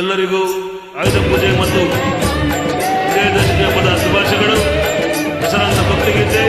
ಎಲ್ಲರಿಗೂ ಆಯುಧ ಪೂಜೆ ಮತ್ತು ವಿಜಯದಶಮಿ ಹಬ್ಬದ ಶುಭಾಶಯಗಳು. ಹೆಸರಾಂತ ಭಕ್ತಿಗೀತೆ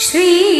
श्री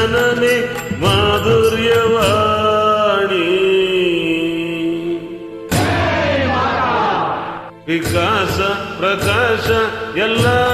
ಜನನೆ ಮಾಧುರ್ಯವಾಣಿ. ವಿಕಾಸ ಪ್ರಕಾಶ ಎಲ್ಲ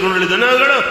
ಕೈಗೊಂಡಲ್ಲಿ ಧನ್ಯವಾದಗಳು